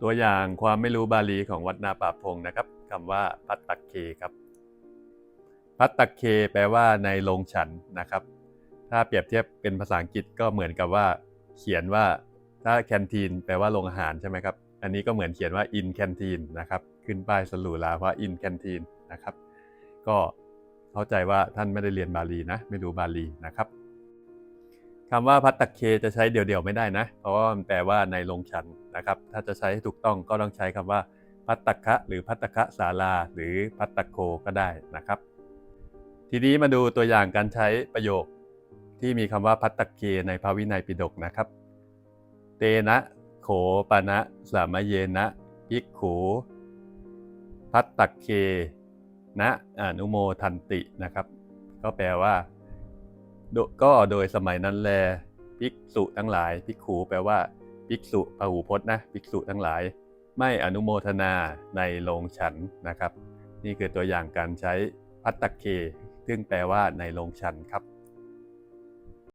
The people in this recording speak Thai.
ตัวอย่างความไม่รู้บาลีของวัดนาป่าพงนะครับคำว่าพัตตักเคครับพัตตักเคแปลว่าในโรงฉันนะครับ ถ้าเปรียบเทียบเป็นภาษาอังกฤษก็เหมือนกับว่า เขียนว่าถ้าแคนทีนแปลว่าโรงอาหารใช่ไหมครับ อันนี้ก็เหมือนเขียนว่า in canteen นะครับ ขึ้นป้ายสลูลาว่า in canteen นะครับ ก็เข้าใจว่าท่านไม่ได้เรียนบาลีนะ ไม่รู้บาลีนะครับ คำว่าพัตตะเคจะใช้เดี่ยวๆไม่ได้นะ เพราะว่ามันแปลว่าในโรงฉันนะครับ ถ้าจะใช้ให้ถูกต้องก็ต้องใช้คำว่าพัตตะคะ หรือพัตตะคะศาลา หรือพัตตะโคก็ได้นะครับ ทีนี้มาดูตัวอย่างการใช้ประโยคที่มีคำว่าพัตตะเคในพระวินัยปิฎกนะครับ เตนะโขปนะสามเยนะภิกขูพัตตะเคนะอนุโมทันตินะครับ ก็แปลว่า ก็โดยสมัยนั้นแลภิกษุทั้งหลายภิกขูแปลว่าภิกษุพหูพจน์นะภิกษุทั้งหลาย ไม่อนุโมทนาในโรงฉันนะครับ นี่คือตัวอย่างการใช้พัตตะเค ซึ่งแปลว่าในโรงฉันครับ